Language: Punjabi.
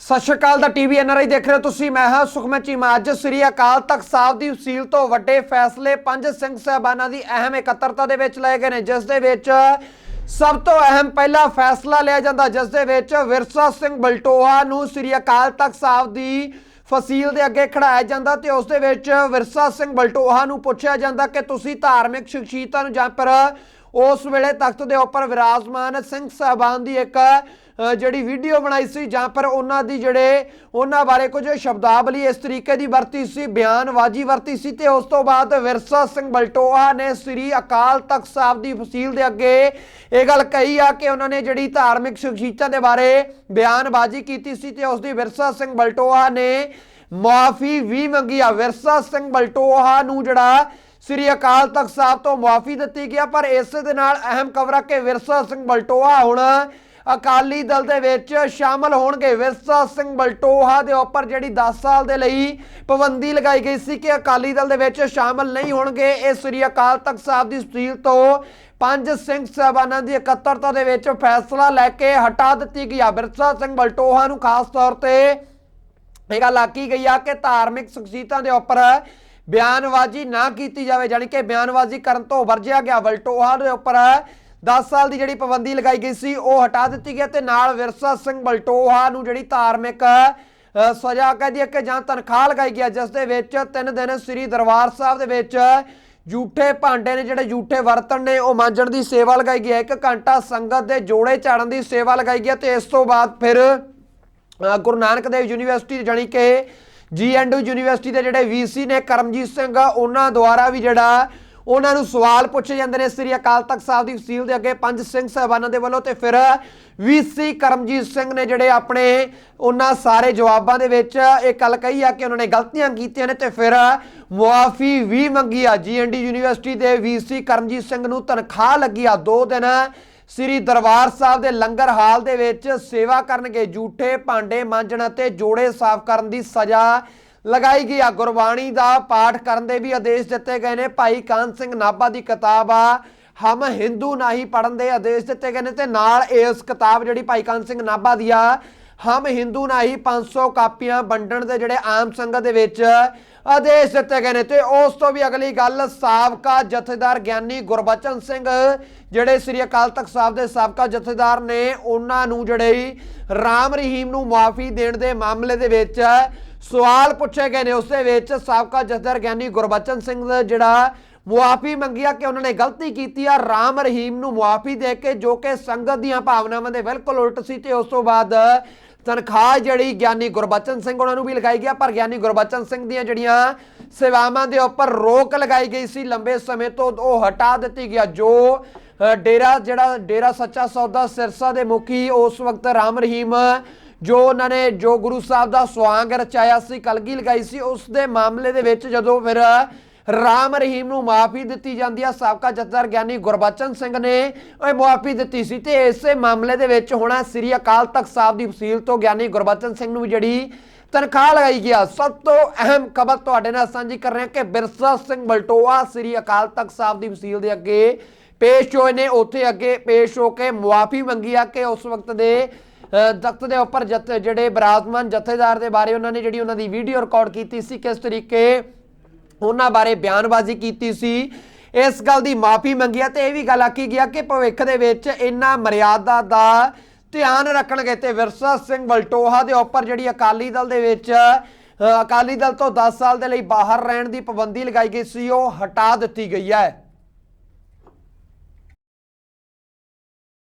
ਸਤਿ ਸ਼੍ਰੀ ਅਕਾਲ ਦਾ ਟੀਵੀ ਐਨਆਰਆਈ ਦੇਖ ਰਹੇ ਹੋ ਤੁਸੀਂ, ਮੈਂ ਹਾਂ ਸੁਖਮਨ ਚੀਮਾ। ਅੱਜ ਸ੍ਰੀ ਅਕਾਲ ਤਖਤ ਸਾਹਿਬ ਦੀ ਵਸੀਲ ਤੋਂ ਵੱਡੇ ਫੈਸਲੇ ਪੰਜ ਸਿੰਘ ਸਾਹਿਬਾਨਾਂ ਦੀ ਅਹਿਮ ਇਕੱਤਰਤਾ ਦੇ ਵਿੱਚ ਲਏ ਗਏ ਨੇ, ਜਿਸ ਦੇ ਵਿੱਚ ਸਭ ਤੋਂ ਅਹਿਮ ਪਹਿਲਾ ਫੈਸਲਾ ਲਿਆ ਜਾਂਦਾ, ਜਿਸ ਦੇ ਵਿੱਚ ਵਿਰਸਾ ਸਿੰਘ ਬਲਟੋਹਾ ਨੂੰ ਸ੍ਰੀ ਅਕਾਲ ਤਖਤ ਸਾਹਿਬ ਦੀ ਫਸੀਲ ਦੇ ਅੱਗੇ ਖੜਾਇਆ ਜਾਂਦਾ ਤੇ ਉਸ ਦੇ ਵਿੱਚ ਵਿਰਸਾ ਸਿੰਘ ਬਲਟੋਹਾ ਨੂੰ ਪੁੱਛਿਆ ਜਾਂਦਾ ਕਿ ਤੁਸੀਂ ਧਾਰਮਿਕ ਸ਼ਖਸੀਅਤਾਂ ਨੂੰ ਜਾਂ ਪਰ ਉਸ ਵੇਲੇ ਤਖਤ ਦੇ ਉੱਪਰ ਵਿਰਾਜਮਾਨ ਸਿੰਘ ਸਾਹਿਬਾਨ ਦੀ ਇੱਕ ਜਿਹੜੀ ਵੀਡੀਓ ਬਣਾਈ ਸੀ, ਜਾਂ ਪਰ ਉਹਨਾਂ ਦੀ ਜਿਹੜੇ ਉਹਨਾਂ ਬਾਰੇ ਕੁਝ ਸ਼ਬਦਾਵਲੀ ਇਸ ਤਰੀਕੇ ਦੀ ਵਰਤੀ ਸੀ, ਬਿਆਨਬਾਜ਼ੀ ਵਰਤੀ ਸੀ ਤੇ ਉਸ ਤੋਂ ਬਾਅਦ ਵਿਰਸਾ ਸਿੰਘ ਬਲਟੋਹਾ ਨੇ ਸ੍ਰੀ ਅਕਾਲ ਤਖਤ ਸਾਹਿਬ ਦੀ ਫਸੀਲ ਦੇ ਅੱਗੇ ਇਹ ਗੱਲ ਕਹੀ ਆ ਕਿ ਉਹਨਾਂ ਨੇ ਜਿਹੜੀ ਧਾਰਮਿਕ ਸ਼ਖਸੀਅਤਾਂ ਦੇ ਬਾਰੇ ਬਿਆਨਬਾਜ਼ੀ ਕੀਤੀ ਸੀ ਤੇ ਉਸ ਦੀ ਵਿਰਸਾ ਸਿੰਘ ਬਲਟੋਹਾ ਨੇ ਮਾਫੀ ਵੀ ਮੰਗੀ ਆ। ਵਿਰਸਾ ਸਿੰਘ ਬਲਟੋਹਾ ਨੂੰ ਜਿਹੜਾ ਸ੍ਰੀ ਅਕਾਲ ਤਖਤ ਸਾਹਿਬ ਤੋਂ ਮਾਫੀ ਦਿੱਤੀ ਗਿਆ ਪਰ ਇਸ ਦੇ ਨਾਲ ਅਹਿਮ ਖਬਰ ਆ ਕਿ ਵਿਰਸਾ ਸਿੰਘ ਬਲਟੋਹਾ ਹੁਣ ਅਕਾਲੀ ਦਲ ਦੇ ਵਿੱਚ ਸ਼ਾਮਲ ਹੋਣਗੇ। ਵਿਰਸਾ ਸਿੰਘ ਬਲਟੋਹਾ ਦੇ ਉੱਪਰ ਜਿਹੜੀ 10 ਸਾਲ ਦੇ ਲਈ ਪਾਬੰਦੀ ਲਗਾਈ ਗਈ ਸੀ ਕਿ ਅਕਾਲੀ ਦਲ ਦੇ ਵਿੱਚ ਸ਼ਾਮਲ ਨਹੀਂ ਹੋਣਗੇ। ਇਹ ਸ੍ਰੀ ਅਕਾਲ ਤਖਤ ਸਾਹਿਬ ਦੀ ਸਟੀਲ ਤੋਂ ਪੰਜ ਸਿੰਘ ਸਾਹਿਬਾਨਾਂ ਦੀ ਇਕੱਤਰਤਾ ਦੇ ਵਿੱਚ ਫੈਸਲਾ ਲੈ ਕੇ ਹਟਾ ਦਿੱਤੀ ਗਈ ਆ। ਵਿਰਸਾ ਸਿੰਘ ਬਲਟੋਹਾ ਨੂੰ ਖਾਸ ਤੌਰ ਤੇ ਇਹ ਗੱਲ ਆਕੀ ਗਈ ਆ ਕਿ ਧਾਰਮਿਕ ਸ਼ਖਸੀਅਤਾਂ ਦੇ ਉੱਪਰ ਬਿਆਨਬਾਜ਼ੀ ਨਾ ਕੀਤੀ ਜਾਵੇ, ਜਾਣੀ ਕਿ ਬਿਆਨਬਾਜ਼ੀ ਕਰਨ ਤੋਂ ਵਰਜਿਆ ਗਿਆ ਵਲਟੋਹਾ ਦੇ ਉੱਪਰ 10 ਸਾਲ ਦੀ ਜਿਹੜੀ ਪਾਬੰਦੀ ਲਗਾਈ ਗਈ ਸੀ, ਉਹ ਹਟਾ ਦਿੱਤੀ ਗਈ ਤੇ ਨਾਲ ਵਿਰਸਾ ਸਿੰਘ ਬਲਟੋਹਾ ਨੂੰ ਜਿਹੜੀ ਧਾਰਮਿਕ ਸਜ਼ਾ ਕਹਿ ਦਈਏ ਕਿ ਜਾਂ ਤਨਖਾਹ ਲਗਾਈ ਗਿਆ ਜਿਸ ਦੇ ਵਿੱਚ ਤਿੰਨ ਦਿਨ ਸ੍ਰੀ ਦਰਬਾਰ ਸਾਹਿਬ ਦੇ ਵਿੱਚ ਝੂਠੇ ਭਾਂਡੇ ਨੇ ਜਿਹੜੇ ਝੂਠੇ ਵਰਤਣ ਨੇ, ਉਹ ਮਾਂਜਣ ਦੀ ਸੇਵਾ ਲਗਾਈ ਗਈ ਹੈ। ਇੱਕ ਘੰਟਾ ਸੰਗਤ ਦੇ ਜੋੜੇ ਝਾੜਨ ਦੀ ਸੇਵਾ ਲਗਾਈ ਗਈ ਹੈ ਤੇ ਇਸ ਤੋਂ ਬਾਅਦ ਫਿਰ ਗੁਰੂ ਨਾਨਕ ਦੇਵ ਯੂਨੀਵਰਸਿਟੀ ਜਾਣੀ ਕਿ ਜੀ ਜੀਐਨਡੂ ਯੂਨੀਵਰਸਿਟੀ ਦੇ ਜਿਹੜੇ ਵੀਸੀ ਨੇ ਕਰਮਜੀਤ ਸਿੰਘ, ਉਹਨਾਂ ਦੁਆਰਾ ਵੀ ਜਿਹੜਾ ਉਹਨਾਂ ਨੂੰ ਸਵਾਲ ਪੁੱਛੇ ਜਾਂਦੇ ਨੇ ਸ੍ਰੀ ਅਕਾਲ ਤਖਤ ਸਾਹਿਬ ਦੀ ਫਸੀਲ ਦੇ ਅੱਗੇ ਪੰਜ ਸਿੰਘ ਸਾਹਿਬਾਨਾਂ ਦੇ ਵੱਲੋਂ ਤੇ ਫਿਰ ਵੀਸੀ ਕਰਮਜੀਤ ਸਿੰਘ ਨੇ ਜਿਹੜੇ ਆਪਣੇ ਉਹਨਾਂ ਸਾਰੇ ਜਵਾਬਾਂ ਦੇ ਵਿੱਚ ਇਹ ਗੱਲ ਕਹੀ ਆ ਕਿ ਉਹਨਾਂ ਨੇ ਗਲਤੀਆਂ ਕੀਤੀਆਂ ਨੇ ਤੇ ਫਿਰ ਮੁਆਫੀ ਵੀ ਮੰਗੀ ਆ। ਜੀਐਨਡੀ ਯੂਨੀਵਰਸਿਟੀ ਦੇ ਵੀਸੀ ਕਰਮਜੀਤ ਸਿੰਘ ਨੂੰ ਤਨਖਾਹ ਲੱਗੀ ਆ ਦੋ ਦਿਨ ਸ੍ਰੀ ਦਰਬਾਰ ਸਾਹਿਬ ਦੇ ਲੰਗਰ ਹਾਲ ਦੇ ਵਿੱਚ ਸੇਵਾ ਕਰਨਗੇ ਝੂਠੇ ਭਾਂਡੇ ਮਾਂਜਣ ਅਤੇ ਜੋੜੇ ਸਾਫ਼ ਕਰਨ ਦੀ ਸਜ਼ਾ ਲਗਾਈ ਗਈ ਆ। ਗੁਰਬਾਣੀ ਦਾ ਪਾਠ ਕਰਨ ਦੇ ਵੀ ਆਦੇਸ਼ ਦਿੱਤੇ ਗਏ ਨੇ। ਭਾਈ ਕਾਨ ਸਿੰਘ ਨਾਭਾ ਦੀ ਕਿਤਾਬ ਆ। ਹਮ ਹਿੰਦੂ ਨਹੀਂ ਪੜਨ ਦੇ ਆਦੇਸ਼ ਦਿੱਤੇ ਗਏ ਨੇ ਤੇ ਨਾਲ ਇਸ ਕਿਤਾਬ ਜਿਹੜੀ ਭਾਈ ਕਾਨ ਸਿੰਘ ਨਾਭਾ ਦੀ ਆ ਹਮ ਹਿੰਦੂ ਨਹੀਂ 500 ਕਾਪੀਆਂ ਵੰਡਣ ਦੇ ਜਿਹੜੇ ਆਮ ਸੰਗਤ ਦੇ ਵਿੱਚ ਆਦੇਸ਼ ਦਿੱਤੇ ਗਏ ਨੇ। ਤੇ ਉਸ ਤੋਂ ਵੀ ਅਗਲੀ ਗੱਲ, ਸਾਬਕਾ ਜਥੇਦਾਰ ਗਿਆਨੀ ਗੁਰਬਚਨ ਸਿੰਘ, ਜਿਹੜੇ ਸ੍ਰੀ ਅਕਾਲ ਤਖਤ ਸਾਹਿਬ ਦੇ ਸਾਬਕਾ ਜਥੇਦਾਰ ਨੇ, ਉਹਨਾਂ ਨੂੰ ਜਿਹੜੇ ਰਾਮ ਰਹੀਮ ਨੂੰ ਮਾਫੀ ਦੇਣ ਦੇ ਮਾਮਲੇ ਦੇ ਵਿੱਚ ਸਵਾਲ ਪੁੱਛੇ ਗਏ ਨੇ। ਉਸ ਦੇ ਵਿੱਚ ਸਾਬਕਾ ਜਥੇਦਾਰ ਗਿਆਨੀ ਗੁਰਬਚਨ ਸਿੰਘ ਜਿਹੜਾ ਮੁਆਫੀ ਮੰਗੀ ਆ ਕਿ ਉਹਨਾਂ ਨੇ ਗਲਤੀ ਕੀਤੀ ਆ, ਰਾਮ ਰਹੀਮ ਨੂੰ ਮੁਆਫੀ ਦੇ ਕੇ, ਜੋ ਕਿ ਸੰਗਤ ਦੀਆਂ ਭਾਵਨਾਵਾਂ ਦੇ ਬਿਲਕੁਲ ਉਲਟ ਸੀ। ਤੇ ਉਸ ਤੋਂ ਬਾਅਦ ਤਨਖਾਹ ਜਿਹੜੀ ਗਿਆਨੀ ਗੁਰਬਚਨ ਸਿੰਘ ਉਹਨਾਂ ਨੂੰ ਵੀ ਲਗਾਈ ਗਿਆ ਪਰ ਗਿਆਨੀ ਗੁਰਬਚਨ ਸਿੰਘ ਦੀਆਂ ਜਿਹੜੀਆਂ ਸੇਵਾਵਾਂ ਦੇ ਉੱਪਰ ਰੋਕ ਲਗਾਈ ਗਈ ਸੀ, ਲੰਬੇ ਸਮੇਂ ਤੋਂ ਉਹ ਹਟਾ ਦਿੱਤੀ ਗਿਆ ਜੋ ਡੇਰਾ ਜਿਹੜਾ ਡੇਰਾ ਸੱਚਾ ਸੌਦਾ ਸਿਰਸਾ ਦੇ ਮੁਖੀ ਉਸ ਵਕਤ ਰਾਮ ਰਹੀਮ, ਜੋ ਉਹਨਾਂ ਨੇ, ਜੋ ਗੁਰੂ ਸਾਹਿਬ ਦਾ ਸਵਾਂਗ ਰਚਾਇਆ ਸੀ, ਕਲਗੀ ਲਗਾਈ ਸੀ, ਉਸ ਦੇ ਮਾਮਲੇ ਦੇ ਵਿੱਚ ਜਦੋਂ ਫਿਰ ਰਾਮ ਰਹੀਮ ਨੂੰ ਮਾਫੀ ਦਿੱਤੀ ਜਾਂਦੀ ਆ। ਸਾਬਕਾ ਜਥੇਦਾਰ ਗਿਆਨੀ ਗੁਰਬਚਨ ਸਿੰਘ ਨੇ ਉਹ ਮਾਫੀ ਦਿੱਤੀ ਸੀ ਤੇ ਇਸੇ ਮਾਮਲੇ ਦੇ ਵਿੱਚ ਹੁਣ ਸ੍ਰੀ ਅਕਾਲ ਤਖਤ ਸਾਹਿਬ ਦੀ ਫਸੀਲ ਤੋਂ ਗਿਆਨੀ ਗੁਰਬਚਨ ਸਿੰਘ ਨੂੰ ਵੀ ਜਿਹੜੀ ਤਨਖਾਹ ਲਗਾਈ ਗਿਆ ਸਭ ਤੋਂ ਅਹਿਮ ਖਬਰ ਤੁਹਾਡੇ ਨਾਲ ਸਾਂਝੀ ਕਰ ਰਹੇ ਹਾਂ ਕਿ ਬਿਰਸਾ ਸਿੰਘ ਬਲਟੋਆ ਸ੍ਰੀ ਅਕਾਲ ਤਖਤ ਸਾਹਿਬ ਦੀ ਫਸੀਲ ਦੇ ਅੱਗੇ ਪੇਸ਼ ਹੋਏ ਨੇ। ਉੱਥੇ ਅੱਗੇ ਪੇਸ਼ ਹੋ ਕੇ ਮੁਆਫੀ ਮੰਗੀ ਆ ਕਿ ਉਸ ਵਕਤ ਦੇ ਅ, ਤਖਤ ਦੇ ਉੱਪਰ ਜਥ ਜਿਹੜੇ ਬਰਾਜ਼ਮਨ ਜਥੇਦਾਰ ਦੇ ਬਾਰੇ ਉਹਨਾਂ ਨੇ ਜਿਹੜੀ ਉਹਨਾਂ ਦੀ ਵੀਡੀਓ ਰਿਕਾਰਡ ਕੀਤੀ ਸੀ ਕਿਸ ਤਰੀਕੇ ਉਹਨਾਂ ਬਾਰੇ ਬਿਆਨਬਾਜ਼ੀ ਕੀਤੀ ਸੀ। ਇਸ ਗੱਲ ਦੀ ਮਾਫੀ ਮੰਗੀ ਆ ਤੇ ਇਹ ਵੀ ਗੱਲ ਆਖੀ ਗਿਆ ਕਿ ਭਵਿੱਖ ਦੇ ਵਿੱਚ ਇਹਨਾਂ ਮਰਿਆਦਾ ਦਾ ਧਿਆਨ ਰੱਖਣਗੇ ਤੇ ਵਿਰਸਾ ਸਿੰਘ ਵਲਟੋਹਾ ਦੇ ਉੱਪਰ ਜਿਹੜੀ ਅਕਾਲੀ ਦਲ ਦੇ ਵਿੱਚ ਅਕਾਲੀ ਦਲ ਤੋਂ 10 ਸਾਲ ਦੇ ਲਈ ਬਾਹਰ ਰਹਿਣ ਦੀ ਪਾਬੰਦੀ ਲਗਾਈ ਗਈ ਸੀ, ਉਹ ਹਟਾ ਦਿੱਤੀ ਗਈ ਹੈ।